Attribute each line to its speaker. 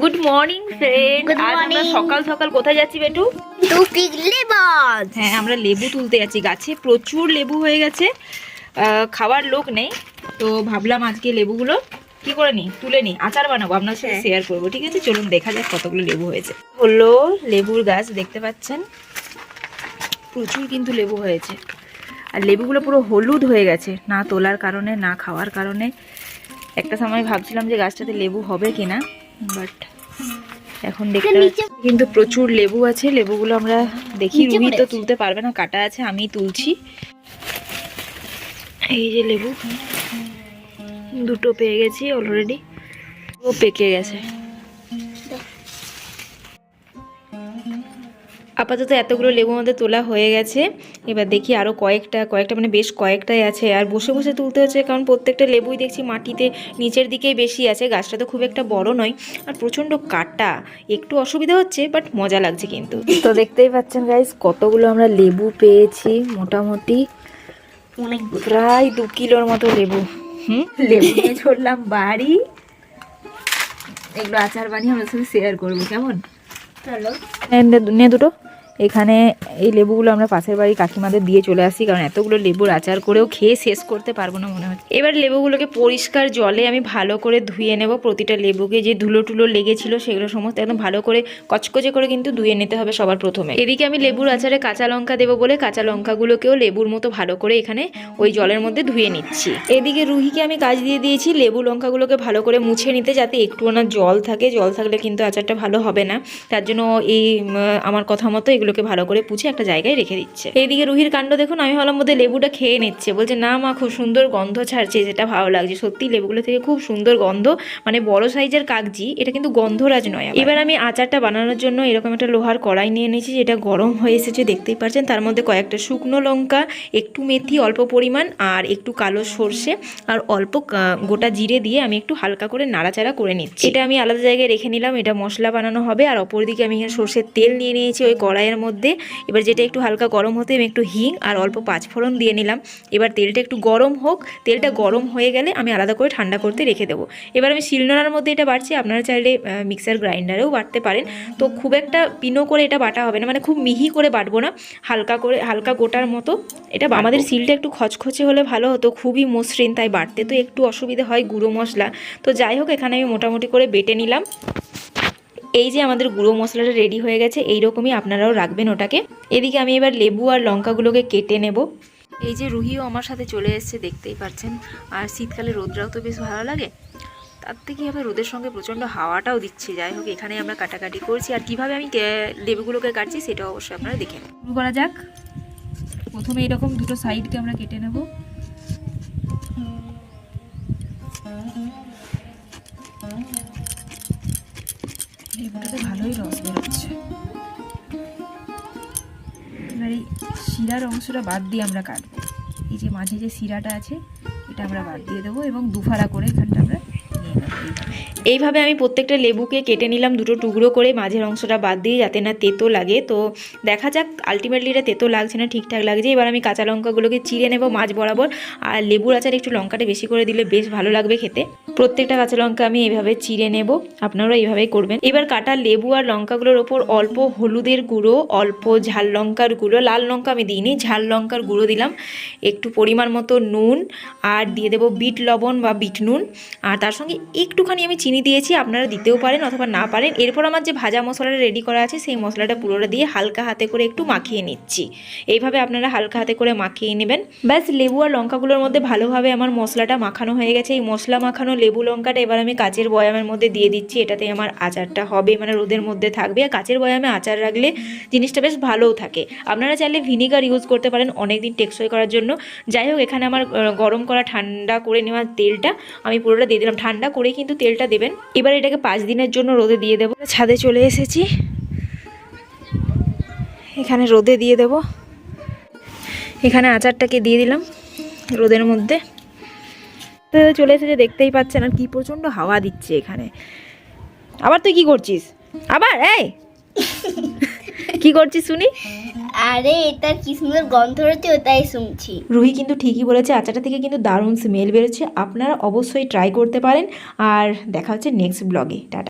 Speaker 1: Good morning friend আজ আমরা সকাল সকাল কোথায় যাচ্ছি বেটু? হ্যাঁ আমরা লেবু তুলতে যাচ্ছি। গাছে প্রচুর লেবু হয়ে গেছে। খাওয়ার লোক নেই। তো ভাবলাম আজকে লেবুগুলো কি করে নি তুলে নি আচার বানাবো। আপনার সাথে
Speaker 2: হ্যাঁ।
Speaker 1: শেয়ার করব। ঠিক আছে? চলুন দেখা যাক কতগুলো লেবু হয়েছে। হলো লেবুর গাছ দেখতে পাচ্ছেন? প্রচুর কিন্তু লেবু হয়েছে। আর লেবুগুলো পুরো হলুদ হয়ে গেছে। না তোলার কারণে না খাওয়ার কারণে। একটা সময় ভাবছিলাম যে গাছটাতে লেবু হবে কিনা। বাট এখন দেখতে কিন্তু প্রচুর লেবু আছে লেবুগুলো আমরা দেখি রুহি তো তুলতে পারবে না কাটা আছে আমি তুলছি। এই যে লেবু দুটো পেয়ে গেছি অলরেডি ও পেকে গেছে। আপাতত এতগুলো লেবু আমাদের তোলা হয়ে গেছে। এবার দেখি আরও কয়েকটা কয়েকটা মানে বেশ কয়েকটাই আছে। আর বসে বসে তুলতে হচ্ছে কারণ প্রত্যেকটা লেবুই দেখছি মাটিতে নিচের দিকেই বেশি আছে। গাছটা তো খুব একটা বড় নয়। আর প্রচণ্ড কাটা। একটু অসুবিধা হচ্ছে বাট মজা লাগছে কিন্তু। তো দেখতেই পাচ্ছেন গাইস কতগুলো আমরা লেবু পেয়েছি মোটামুটি।
Speaker 2: অনেক
Speaker 1: প্রায় দু কিলোর মতো লেবু। হুম? লেবু নিয়ে চললাম বাড়ি। এগুলো আচার বানিয়ে আমরা সাথে শেয়ার করব কেমন?
Speaker 2: চলো
Speaker 1: নে দুটো। এখানে এই লেবুগুলো আমরা পাশের বাড়ি কাকিমাদের দিয়ে চলে আসি কারণ এতগুলো লেবুর আচার করেও খেয়ে শেষ করতে পারব না মনে হচ্ছে। এবার লেবুগুলোকে পরিষ্কার জলে আমি ভালো করে ধুয়ে নেব, প্রতিটা লেবুকে যে ধুলো টুলো লেগেছিল সেগুলো সমস্ত একদম ভালো করে কচকচে করে কিন্তু ধুয়ে নিতে হবে সবার প্রথমে। এদিকে আমি লেবুর আচারে কাঁচা লঙ্কা দেবো বলে কাঁচা লঙ্কাগুলোকেও লেবুর মতো ভালো করে এখানে ওই জলের মধ্যে ধুয়ে নিচ্ছি। এদিকে রুহিকে আমি কাজ দিয়ে দিয়েছি, লেবু লঙ্কাগুলোকে ভালো করে মুছে নিতে যাতে একটু না জল থাকে, জল থাকলে কিন্তু আচারটা ভালো হবে না। তার জন্য এই আমার কথা মতো এগুলোকে ভালো করে পুছে একটা জায়গায় রেখে দিচ্ছে। এইদিকে রুহির কাণ্ড দেখুন, আমি ভাবলাম মধ্যে লেবুটা খেয়ে নিচ্ছে। বলছে, না মা, খুব সুন্দর গন্ধ ছাড়ছে, যেটা ভালো লাগছে। সত্যি লেবুগুলো থেকে খুব সুন্দর গন্ধ মানে বড় সাইজের কাগজি, এটা কিন্তু গন্ধরাজ নয় এবার আমি আচারটা বানানোর জন্য এরকম একটা লোহার কড়াই নিয়ে নিয়েছি, যেটা গরম হয়ে এসেছে, দেখতেই পাচ্ছেন। তার মধ্যে কয়েকটা শুকনো লঙ্কা, একটু মেথি, অল্প পরিমাণ, আর একটু কালো সর্ষে, আর অল্প গোটা জিরে দিয়ে আমি একটু হালকা করে নাড়াচাড়া করে নিচ্ছি। এটা আমি আলাদা জায়গায় রেখে নিলাম, এটা মশলা বানানো হবে, আর অপরদিকে আমি এখানে সর্ষের তেল নিয়ে নিয়েছি, ওই কড়াইয়ের মধ্যে। এবার যেটা একটু হালকা গরম হতে আমি একটু হিং আর অল্প পাঁচফোড়ন দিয়ে নিলাম। এবার তেলটা একটু গরম হোক তেলটা গরম হয়ে গেলে আমি আলাদা করে ঠান্ডা করতে রেখে দেবো। এবার আমি শিলনোড়ার মধ্যে এটা বাড়ছি আপনারা চাইলে মিক্সার গ্রাইন্ডারেও বাটতে পারেন। তো খুব একটা পিনো করে এটা বাটা হবে না মানে খুব মিহি করে বাটবো না হালকা করে হালকা গোটার মতো এটা আমাদের শিলটা একটু খচখচে হলে ভালো হতো খুবই মসৃণ তাই বাটতে তো একটু অসুবিধা হয় গুঁড়ো মশলা। তো যাই হোক এখানে আমি মোটামুটি করে বেটে নিলাম। এই যে আমাদের গুঁড়ো মশলাটা রেডি হয়ে গেছে এই রকমই আপনারাও রাখবেন ওটাকে। এদিকে আমি এবার লেবু আর লঙ্কাগুলোকে কেটে নেব। এই যে রুহিও আমার সাথে চলে এসছে, দেখতেই পাচ্ছেন। আর শীতকালে রোদরাও তো বেশ ভালো লাগে। তার থেকে আবার রোদের সঙ্গে প্রচণ্ড হাওয়াটাও দিচ্ছে। যাই হোক এখানে আমরা কাটাকাটি করছি। আর কীভাবে আমি লেবুগুলোকে কাটছি সেটা অবশ্যই আপনারা দেখে শুরু করা যাক। প্রথমে এরকম দুটো সাইডকে আমরা কেটে নেব। লেবুটাতে ভালোই রস বেরোচ্ছে। এবার এই শিরার অংশটা বাদ দিয়ে আমরা কাটবো। এই যে মাঝে যে শিরাটা আছে, এটা আমরা বাদ দিয়ে দেবো এবং দুফারা করে এখানটা আমরা নিয়ে নেব। এইভাবে। আমি প্রত্যেকটা লেবুকে কেটে নিলাম দুটো টুকরো করে, মাঝের অংশটা বাদ দিয়ে যাতে না তেতো লাগে। তো দেখা যাক আলটিমেটলি এটা তেতো লাগছে না, ঠিকঠাক লাগছে। এবার আমি কাঁচা লঙ্কাগুলোকে চিড়ে নেব মাছ বরাবর। আর লেবুর আচার একটু লঙ্কাটা বেশি করে দিলে বেশ ভালো লাগবে খেতে। প্রত্যেকটা কাঁচা লঙ্কা আমি এইভাবে চিড়ে নেব। আপনারাও এইভাবেই করবেন। এবার কাটা লেবু আর লঙ্কাগুলোর ওপর অল্প হলুদের গুঁড়ো, অল্প ঝাল লঙ্কার গুঁড়ো, লাল লঙ্কা আমি দিইনি, ঝাল লঙ্কার গুঁড়ো দিলাম। একটু পরিমাণ মতো নুন, আর দিয়ে দেবো বিট লবণ বা বিট নুন। আর তার সঙ্গে একটুখানি আমি চিনি দিয়েছি, আপনারা দিতেও পারেন অথবা না পারেন। এরপর আমার যে ভাজা মশলাটা রেডি করা আছে, সেই মশলাটা পুরোটা দিয়ে হালকা হাতে করে একটু মাখিয়ে নিচ্ছি। এইভাবে আপনারা হালকা হাতে করে মাখিয়ে নেবেন। ব্যাস, লেবু আর লঙ্কাগুলোর মধ্যে ভালোভাবে আমার মশলাটা মাখানো হয়ে গেছে। এই মশলা মাখানো লেবু লঙ্কাটা এবার আমি কাচের বয়ামের মধ্যে দিয়ে দিচ্ছি। এটাতে আমার আচারটা হবে মানে রোদের মধ্যে থাকবে। আর কাচের বয়ামে আচার রাখলে জিনিসটা বেশ ভালোও থাকে। আপনারা চাইলে ভিনিগার ইউজ করতে পারেন অনেক দিন টেকসই করার জন্য। যাই হোক, এখানে আমার গরম করা ঠান্ডা করে নেওয়া তেলটা আমি পুরোটা দিয়ে দিলাম। ঠান্ডা করেই কিন্তু তেলটা দেবেন। এবার এটাকে পাঁচ দিনের জন্য রোদে দিয়ে দেবো। ছাদে চলে এসেছি। এখানে রোদে দিয়ে দেব। এখানে আচারটাকে দিয়ে দিলাম রোদের মধ্যে। চলে এসেছে, দেখতেই পাচ্ছেন আর কি প্রচণ্ড হাওয়া দিচ্ছে এখানে। আবার তুই কি করছিস? আবার, এই! কি করছিস, শুনি?
Speaker 2: আরে এটা কি সুন্দর গন্ধ রয়েছে, ওটাই শুনছি।
Speaker 1: রুহি কিন্তু ঠিকই বলেছে, আচারটা থেকে কিন্তু দারুণ স্মেল বেরোচ্ছে। আপনারা অবশ্যই ট্রাই করতে পারেন। আর দেখা হচ্ছে নেক্সট ব্লগে টাটা।